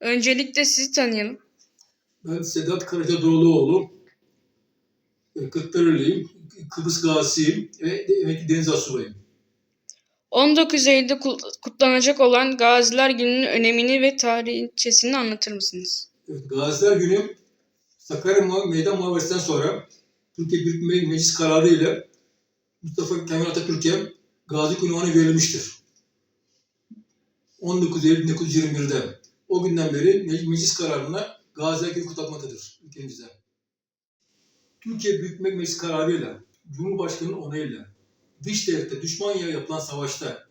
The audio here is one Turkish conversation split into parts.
Öncelikle sizi tanıyalım. Ben Sedat Karacadoğluoğlu. E, Kırklareli'yim. Kıbrıs Gazi'yim ve emekli deniz asubayım. 19 Eylül'de kut- kutlanacak olan Gaziler Günü'nün önemini ve tarihçesini anlatır mısınız? Evet, Gaziler Günü Sakarya Meydan Muharebesi'nden sonra Türkiye Büyük Me- Meclis kararı ile Mustafa Kemal Atatürk'e Gazi ünvanı verilmiştir. 19 Eylül 1921'de. O günden beri me- meclis kararına Gaziler Günü kutlatmaktadır ülkemizde. Türkiye Büyük Millet Meclisi kararıyla, Cumhurbaşkanı'nın onayıyla, dış devlette düşmanya yapılan savaşta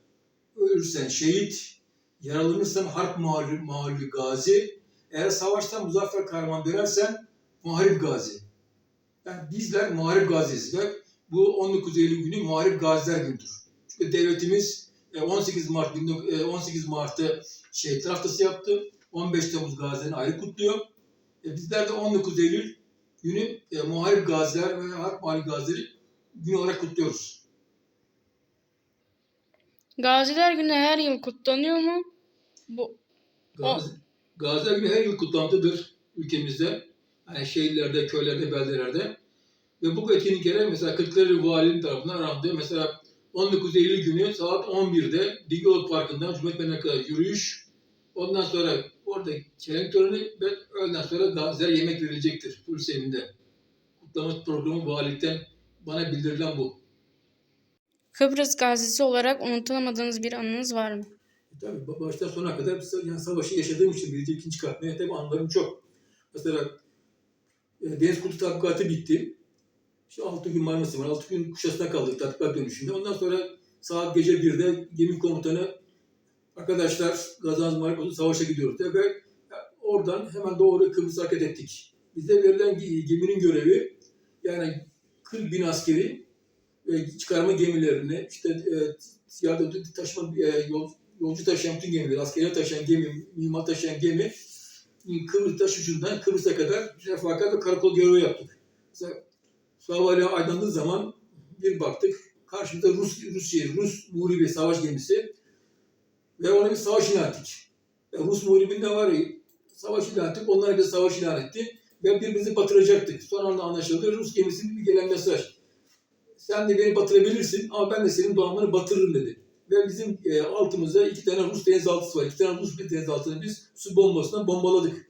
ölürsen şehit, yaralanırsan harp mağlubi, mağlubi gazi, eğer savaştan muzaffer kahraman dönersen muharip gazi. Yani bizler muharip gaziyiz ve bu 19 Eylül günü muharip gaziler gündür. Çünkü devletimiz 18 Mart 19 e, 18 Mart'ı şehit haftası yaptı. 15 Temmuz gazilerini ayrı kutluyor. E, bizler de 19 Eylül günü e, muharip gaziler ve harp muharip gazileri günü olarak kutluyoruz. Gaziler Günü her yıl kutlanıyor mu? Bu Gazi, Gaziler Günü her yıl kutlantıdır ülkemizde. Yani şehirlerde, köylerde, beldelerde. Ve bu etkinliklere mesela Kırklareli Valiliğinin tarafından arandı. Mesela 19 Eylül günü saat 11'de Digyol Parkı'ndan Cumhuriyet Meydanı'na kadar yürüyüş. Ondan sonra orada çelenk töreni ve öğleden sonra gaziler yemek verilecektir polis evinde. Kutlama programı valilikten bana bildirilen bu. Kıbrıs gazisi olarak unutamadığınız bir anınız var mı? Tabii ba- baştan sona kadar yani savaşı yaşadığım için birinci, ikinci katmaya tabii anılarım çok. Mesela e, deniz kutu tatbikatı bitti. İşte 6 gün Marmaris'te var. 6 gün Kuşadası'na kaldık tatbikat dönüşünde. Ondan sonra saat gece 1'de gemi komutanı arkadaşlar Gazanız Marmaris'e savaşa gidiyoruz ve oradan hemen doğru Kıbrıs'a hareket ettik. Bize verilen ge- geminin görevi yani 40 bin askeri ve çıkarma gemilerini işte e, yardım taşıma e, yol, yolcu taşıyan bütün gemiler, askeri taşıyan gemi, mimar taşıyan gemi Kıbrıs taş ucundan Kıbrıs'a kadar refakat ve karakol görevi yaptık. Mesela Savarya aydınlandığı zaman bir baktık karşımızda Rus Rusya, Rus muhribi savaş gemisi ve ona bir savaş ilan ettik. Ya Rus muhribinde var ya savaş ilan ettik, onlar bize savaş ilan etti ve birbirimizi batıracaktık. Son anda anlaşıldı. Rus gemisinin bir gelen mesaj. Sen de beni batırabilirsin ama ben de senin doğanları batırırım dedi. Ve bizim e, altımızda iki tane Rus denizaltısı var. İki tane Rus bir denizaltını biz su bombasından bombaladık.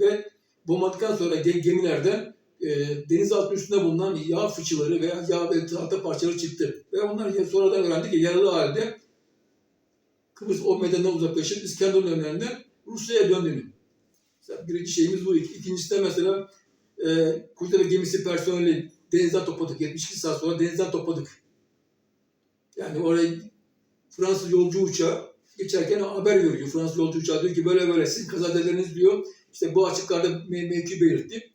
Ve bombaladıktan sonra ge- gemilerden e, denizaltı üstünde bulunan yağ fıçıları veya yağ ve tahta parçaları çıktı. Ve onlar sonradan öğrendik ki yaralı halde Kıbrıs o meydandan uzaklaşıp İskenderun önlerinden Rusya'ya döndüğünü. Mesela birinci şeyimiz bu. İk- İkincisi de mesela e, Kuyucada gemisi personeli denizden topladık. 72 saat sonra denizden topladık. Yani oraya Fransız yolcu uçağı geçerken haber veriyor. Fransız yolcu uçağı diyor ki böyle böyle sizin kazadeleriniz diyor. İşte bu açıklarda me- mevki belirtti.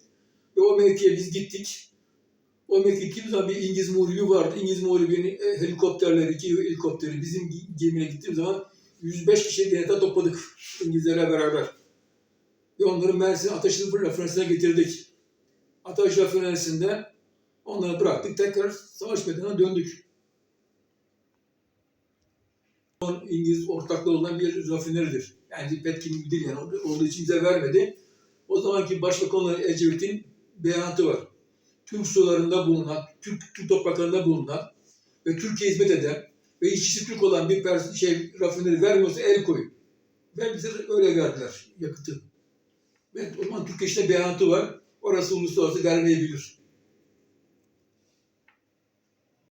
Ve o mevkiye biz gittik. O mevki gittiğimiz zaman bir İngiliz muhribi vardı. İngiliz muhribinin e, helikopterleri, iki helikopteri bizim gemiye gittiğimiz zaman 105 kişiyi denizden topladık İngilizlerle beraber. Ve onları Mersin Ateş Rafineri'sine getirdik. Ateş Rafineri'sinde onları bıraktık. Tekrar savaş meydanına döndük. İngiliz ortaklığı olan bir rafineridir. Yani Petkin değil yani. Olduğu için bize vermedi. O zamanki Başbakan olan Ecevit'in beyanatı var. Türk sularında bulunan, Türk, Türk topraklarında bulunan ve Türkiye hizmet eden ve işçisi Türk olan bir pers şey rafineri vermiyorsa el koyun. Ve bize öyle verdiler yakıtı. Ve o zaman Türkiye işte beyanatı var. Orası uluslararası vermeyebilir.